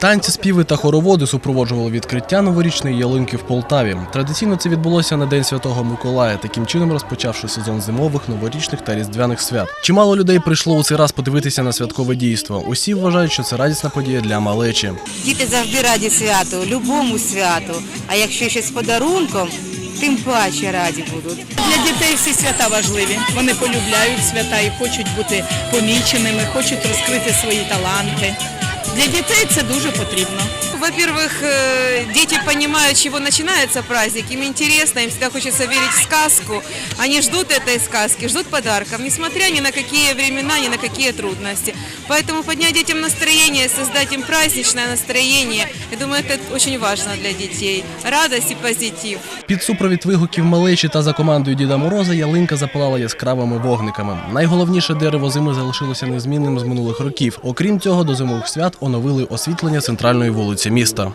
Танці, співи та хороводи супроводжували відкриття новорічної ялинки в Полтаві. Традиційно це відбулося на День Святого Миколая, таким чином розпочавши сезон зимових, новорічних та різдвяних свят. Чимало людей прийшло у цей раз подивитися на святкове дійство. Усі вважають, що це радісна подія для малечі. Діти завжди раді святу, любому святу. А якщо ще з подарунком, тим паче раді будуть. Для дітей всі свята важливі. Вони полюбляють свята і хочуть бути поміченими, хочуть розкрити свої таланти. Для дітей це дуже потрібно Во-первых, э, дети понимают, с чего начинается праздник, им интересно, им всегда хочется верить в сказку. Они ждут этой сказки, ждут подарков, несмотря ни на какие времена, ни на какие трудности. Поэтому поднять детям настроение, создать им праздничное настроение, я думаю, это очень важно для детей. Радость и позитив. Під супровід вигуків малечі та за командою Діда Мороза ялинка запалала яскравими вогниками. Найголовніше дерево зими залишилося незмінним з минулих років. Окрім цього, до зимових свят оновили освітлення центральної вулиці міста.